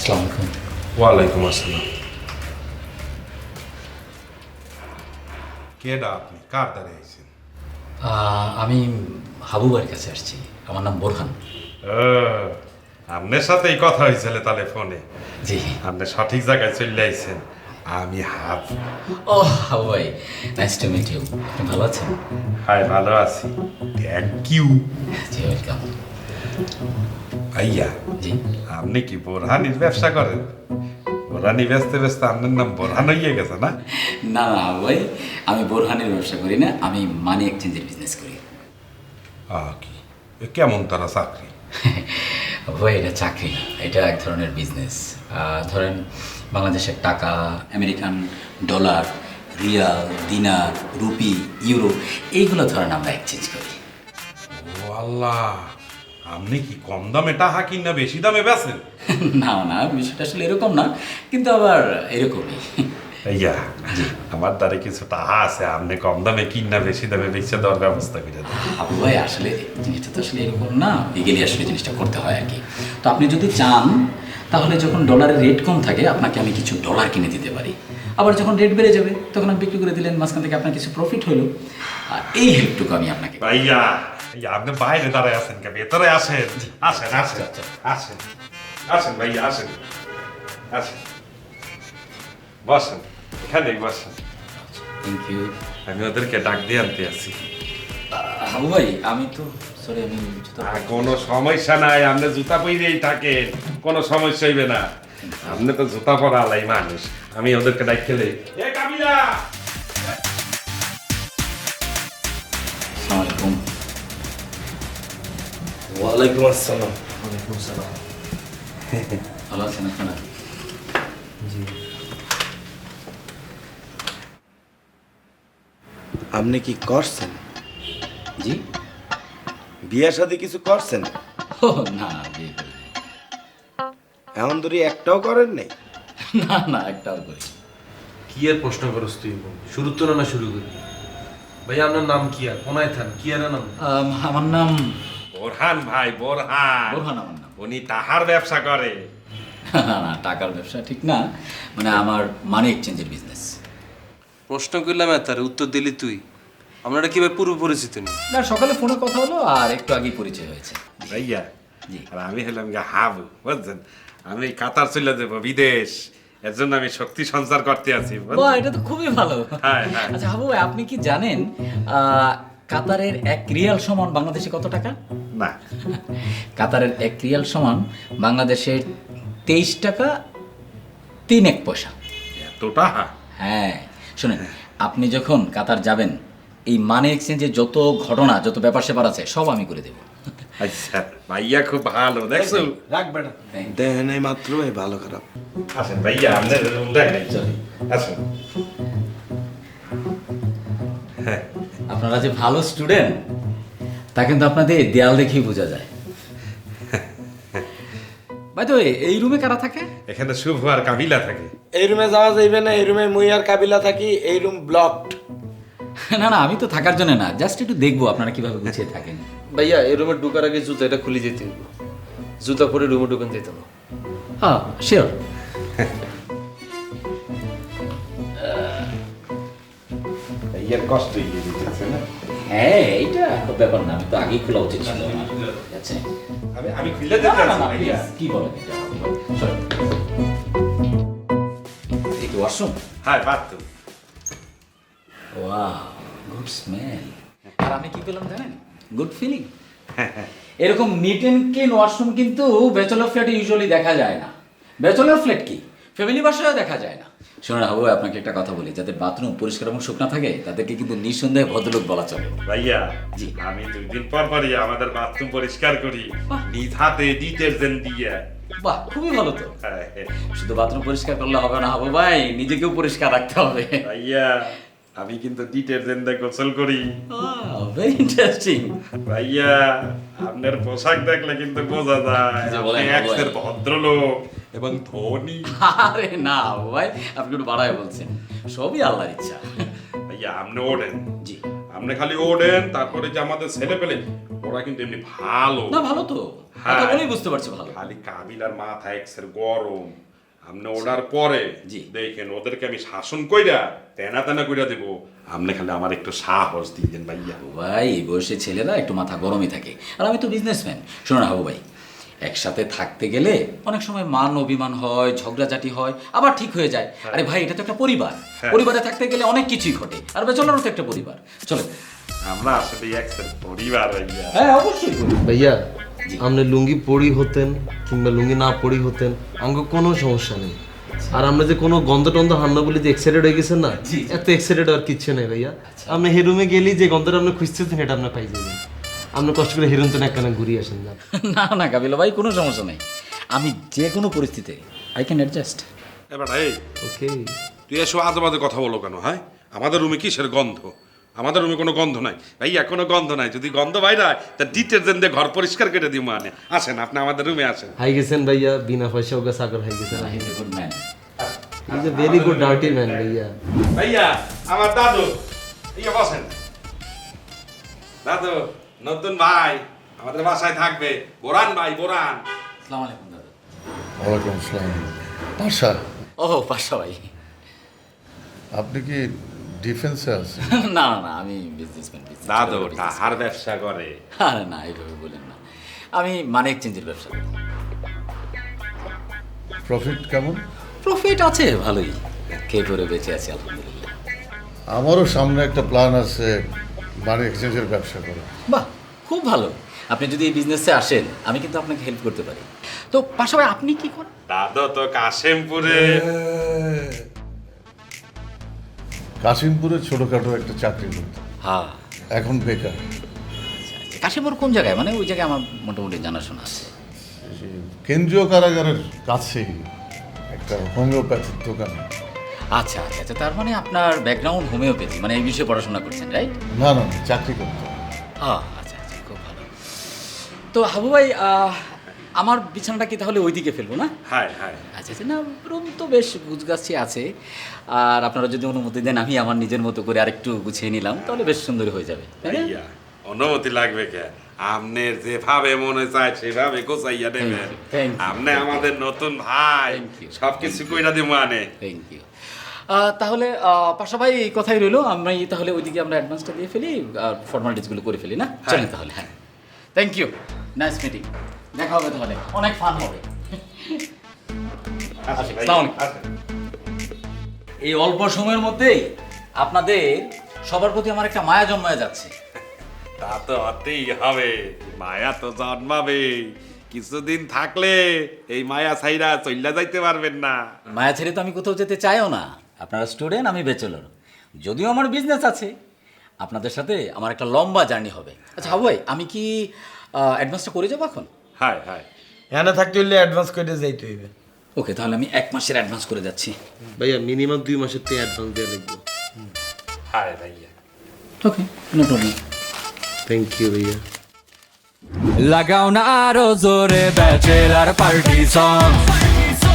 আসসালামু আলাইকুম। ওয়ালাইকুম আসসালাম। কেডা আপনি? কার দ্বারে আইছেন? আহ, আমি হাবু ভাইয়ের কাছে আসছি। আমার নাম বোরহান। আপনার সাথেই কথা হয়েছিল তাহলে ফোনে। জি। আপনি সঠিক জায়গায় চলে আইছেন। আমি হাফ ও হাবু ভাই নাইস টু মিট ইউ আপনি ভালো আছেন? হাই ভালো আছি। থ্যাংক ইউ জি ওয়েলকাম আইয়া। জি। আপনি কি বোরহানির ব্যবসা করেন? বোরহানি ব্যস্ত ব্যস্ত আপনার নাম বোরহান হইয়ে গেছে না? না না ভাই আমি বোরহানের ব্যবসা করি না আমি মানি এক্সচেঞ্জের বিজনেস করি। কি? কেমন তারা চাকরি? ভাই এটা চাকরি না এটা এক ধরনের বিজনেস ধরেন বাংলাদেশের টাকা আমেরিকান ডলার রিয়াল দিনার রুপি ইউরো এইগুলো ধরেন আমরা এক্সচেঞ্জ করি। ও আল্লাহ আপনি কি কম দামে টাকা কিনা বেশি দামে বেচেন? না না বিষয়টা আসলে এরকম না কিন্তু আবার এরকমই। ইয়া আমার দ্বারে কিছু টাকা আছে আপনি কম দামে কিনা বেশি দামে বেচে দেওয়ার ব্যবস্থা করে দেন। আবু ভাই আসলে জিনিসটা তো আসলে এরকম না লিগেলি আসলে জিনিসটা করতে হয় আর কি। তো আপনি যদি চান তাহলে যখন ডলারের রেট কম থাকে আপনাকে আমি কিছু ডলার কিনে দিতে পারি। আবার যখন রেট বেড়ে যাবে তখন আপনি বিক্রি করে দিলেন মাঝখান থেকে আপনার কিছু প্রফিট হলো। আর এই হেল্পটুকু আমি আপনাকে ভাইয়া ইয়া, আপনি বাইরে দাঁড়ায় আছেন কে ভেতরে আসেন আসেন আসেন আচ্ছা, আসেন আসেন ভাইয়া আসেন আসেন বসেন এখানে বসেন থ্যাংক ইউ আমি ওদেরকে ডাক দিয়ে আনতে আছি আবু ভাই আমি তো সরি আমি জুতো আর কোনো সমস্যা নাই আপনি জুতা পরেই থাকেন কোনো সমস্যা হইবে না আপনি তো জুতা পরা আলাই মানুষ আমি ওদেরকে ডাক খেলে এ কাবিলা ওয়ালাইকুম আসসালাম। ওয়ালাইকুম আসসালাম। ভালো আছেন আপনারা? জি। আপনি কি করছেন? জি? বিয়ে শাদি কিছু করছেন? ও না। এমন ধরি একটাও করেন নাই? না না একটাও করি কি আর প্রশ্ন করস তুই? শুরু তো না শুরু করি। ভাই আপনার নাম কি আর? কোনায় থান কি আর নাম? আমার নাম বোরহান ভাই বোরহান। বোরহান আমার নাম। উনি তাহার ব্যবসা করে। না না টাকার ব্যবসা ঠিক না। মানে আমার মানি এক্সচেঞ্জের বিজনেস প্রশ্ন করলাম তার উত্তর দিলি তুই। আমরা কীভাবে পূর্ব পরিচিত নেই না সকালে ফোনে কথা হলো আর একটু আগেই পরিচয় হয়েছে। ভাইয়া জি। আর আমি হলাম গিয়ে হাবু বুঝছেন? আমি কাতার চলে যাব বিদেশ। এর জন্য আমি শক্তি সঞ্চার করতে আছি বাহ এটা তো খুবই ভালো। হ্যাঁ, হ্যাঁ। আচ্ছা হাবু ভাই, আপনি কি জানেন আহ, কাতারের এক রিয়াল সমান বাংলাদেশে কত টাকা? না। কাতারের এক রিয়াল সমান বাংলাদেশের তেইশ টাকা তিন এক পয়সা। এত টাকা হ্যাঁ শুনেন আপনি যখন কাতার যাবেন এই মানি এক্সচেঞ্জের যত ঘটনা যত ব্যাপার স্যাপার আছে সব আমি করে দেবো। আচ্ছা ভাইয়া খুব ভালো দেখছ রাখ বেটা। দেহে নাই মাত্র এই ভালো খারাপ। আসেন ভাইয়া আপনার দেখেন আসুন। হ্যাঁ। আপনারা যে ভালো স্টুডেন্ট তা কিন্তু আপনাদের দেয়াল দেখেই বোঝা যায়। ভাই তো এই রুমে কারা থাকে? এখানে শুভ আর কাবিলা থাকে। এই রুমে যাওয়া যাইবে না এই রুমে মুই আর কাবিলা থাকি এই রুম ব্লকড না না আমি তো থাকার জন্য না জাস্ট একটু দেখব আপনারা কীভাবে গুছিয়ে থাকেন। ভাইয়া এই রুমে ঢুকার আগে জুতা এটা খুলে যেতে হইব। জুতা পরে রুমে ঢুকান যেত না হ্যাঁ শিওর ভাইয়ার কষ্ট গিয়ে দিতেছে না? হ্যাঁ এইটা ব্যাপার না আমি তো আগেই খোলা উচিত ছিল আমার। ঠিক আছে? আমি আমি খুলে দিতে কি বলেন এটা. এই ওয়াশরুম? হ্যাঁ ওয়াও গুড স্মেল। আর আমি কি পেলাম জানেন? Good feeling. এরকম নিট অ্যান্ড ক্লিন ওয়াশরুম কিন্তু ব্যাচেলর ফ্ল্যাটে ইউজুয়ালি দেখা যায় না। ব্যাচেলর ফ্ল্যাট কি? ফ্যামিলি বাসায়ও দেখা যায় না। শোনেন হাবু আপনাকে একটা কথা বলি। যাদের বাথরুম পরিষ্কার এবং শুকনা থাকে তাদেরকে কিন্তু নিঃসন্দেহে ভদ্রলোক বলা চলে। ভাইয়া জি। আমি দুই দিন পর পরই আমাদের বাথরুম পরিষ্কার করি। নিজ হাতে ডিটারজেন্ট দিয়ে। বাহ খুবই ভালো তো। হ্যাঁ, শুধু বাথরুম পরিষ্কার করলে হবে না হাবু ভাই নিজেকেও পরিষ্কার রাখতে হবে। ভাইয়া আমি কিন্তু ডিটারজেন্ট দিয়ে গোসল করি। ভেরি ইন্টারেস্টিং ভাইয়া আপনার পোশাক দেখলে কিন্তু বোঝা যায় আপনি ভদ্রলোক। এবং ধনী। আরে না ভাই আপনি একটু বাড়ায় বলছেন। সবই আল্লাহর ইচ্ছা। ভাইয়া আপনি ওঠেন। জি। আপনি খালি ওঠেন তারপরে যে আমাদের ছেলে পেলে ওরা কিন্তু এমনি ভালো। না ভালো তো। কথা হ্যাঁ। বলেই বুঝতে পারছি ভালো। খালি কাবিলার মাথা এক্সের গরম। আপনি ওটার পরে জি। দেখেন ওদেরকে আমি শাসন কইরা তেনা তেনা কইরা দেব। আপনি খালি আমার একটু সাহস দিয়েন ভাইয়া। ভাই এই বয়সে ছেলেরা একটু মাথা গরমই থাকে। আর আমি তো বিজনেসম্যান শোনো না হাবু ভাই একসাথে থাকতে গেলে অনেক সময় মান অভিমান হয় ঝগড়াঝাটি হয় আবার ঠিক হয়ে যায়। আরে ভাই এটা তো একটা পরিবার। পরিবারে থাকতে গেলে অনেক কিছুই ঘটে। আর বেচলারও তো একটা পরিবার। চলো আমরা আসলে এক্সের পরিবার হ্যাঁ অবশ্যই ভাইয়া আপনি লুঙ্গি পরি হতেন কিংবা লুঙ্গি না পরি হতেন আঙ্গ কোনো সমস্যা নেই। আর আমরা যে কোনো গন্ধ টন্ধ হান্না বলি যে এক্সাইটেড হয়ে গেছেন না এত এক্সাইটেড আর কিচ্ছু নেই ভাইয়া। আপনি হেরুমে গেলি যে গন্ধটা আপনি খুঁজতেছেন এটা আপনি পাই যাবেন। আপনি কষ্ট করে হেরুন তো একখানা ঘুরিয়ে আসেন না। না না কাবিলা ভাই কোনো সমস্যা নেই। আমি যে কোনো পরিস্থিতিতে আই ক্যান অ্যাডজাস্ট এবার এই ওকে। তুই এসো আজে বাজে কথা বলো কেন হ্যাঁ? আমাদের রুমে কিসের গন্ধ? আমাদের রুমে কোনো গন্ধ নাই? ভাইয়া কোনো গন্ধ নাই। যদি গন্ধ বাইরে হয় তা ডিটারজেন্ট দিয়ে ঘর পরিষ্কার করে দিই মানে। আসেন আপনি আমাদের রুমে আসেন। হাই গেছেন ভাইয়া বিনা পয়সা ওকে সাগর হাই গেছেন। Good man is a very good dirty man ভাইয়া। ভাইয়া আমার দাদু। ইয়ে বসেন। দাদু। নতুন ভাই আমাদের বাসায় থাকবে। বোরান ভাই বোরান। আসসালামু আলাইকুম দাদা। ওয়ালাইকুম আসসালাম। পাশা। ও পাশা ভাই। আপনি কি ডিফেন্সে আছেন? না না না আমি বিজনেসম্যান দাদু টাহার ব্যবসা করে। আরে না এইভাবে বলেন না। আমি মানি এক্সচেঞ্জের ব্যবসা করি। প্রফিট কেমন? প্রফিট আছে ভালোই। খেয়ে পরে বেঁচে আছি আলহামদুলিল্লাহ। আমারও সামনে একটা প্ল্যান আছে মানি এক্সচেঞ্জের ব্যবসা করা। বাহ খুব ভালো। আপনি যদি এই বিজনেসে আসেন আমি কিন্তু আপনাকে হেল্প করতে পারি। তো পাশাপাশি আপনি কি করেন? দাদু তো কাশেমপুরে। কাশিমপুরে ছোটখাটো একটা চাকরি করত। হ্যাঁ। এখন বেকার। কাশিপুর কোন জায়গায়? মানে ওই জায়গায় আমার মোটামুটি জানাশোনা আছে। কেন্দ্রীয় কারাগারের কাছেই একটা হোমিওপ্যাথির দোকান। আচ্ছা আচ্ছা আচ্ছা তার মানে আপনার ব্যাকগ্রাউন্ড হোমিওপ্যাথি মানে এই বিষয়ে পড়াশোনা করছেন রাইট না না না, চাকরি করতো হ্যাঁ আচ্ছা আচ্ছা খুব ভালো। তো হাবু ভাই আহ, আমার বিছানাটা কি তাহলে ওইদিকে ফেলব না? হ্যাঁ হ্যাঁ। আচ্ছা আচ্ছা না রুম তো বেশ গুছগাছি আছে। আর আপনারা যদি অনুমতি দেন আমি আমার নিজের মতো করে আরেকটু গুছিয়ে নিলাম তাহলে বেশ সুন্দর হয়ে যাবে তাই না? ভাইয়া অনুমতি লাগবে কে? আপনার যেভাবে মনে চায় সেভাবে গোছাইয়া দেবেন Thank you. আপনি আমাদের নতুন ভাই। Thank you. সবকিছু কইরা দিব মানে থ্যাংক ইউ তাহলে পাশা ভাই এই কথাই রইল আমি তাহলে ওইদিকে আমরা অ্যাডভান্সটা দিয়ে ফেলি আর ফর্মালিটিসগুলো করে ফেলি না? চলেন তাহলে হ্যাঁ। থ্যাংক ইউ নাইস মিটিং দেখা হবে তাহলে। অনেক ফান হবে। এই অল্প সময়ের মধ্যেই আপনাদের সবার প্রতি আমার একটা মায়া জন্মায় যাচ্ছে। তা তো হতেই হবে। মায়া তো জন্মাবে। কিছুদিন থাকলে এই মায়া ছাইরা চইলা যাইতে পারবেন না। মায়া ছেড়ে তো আমি কোথাও যেতে চাইও না। আপনারা স্টুডেন্ট আমি বেচেলর যদিও আমার বিজনেস আছে আপনাদের সাথে আমার একটা লম্বা জার্নি হবে। আচ্ছা হাবু আমি কি অ্যাডভান্সটা করে যাব এখন? হ্যাঁ হ্যাঁ। এখানে থাকতে হইলে অ্যাডভান্স করে যাইতে হইবে। ওকে তাহলে আমি এক মাসের অ্যাডভান্স করে যাচ্ছি। ভাইয়া মিনিমাম দুই মাসের থেকে অ্যাডভান্স দেওয়া লাগবে। হাই ভাইয়া। Okay no problem thank you ভাইয়া। লাগাও না আরও জোরে ব্যাচেলার পার্টি সং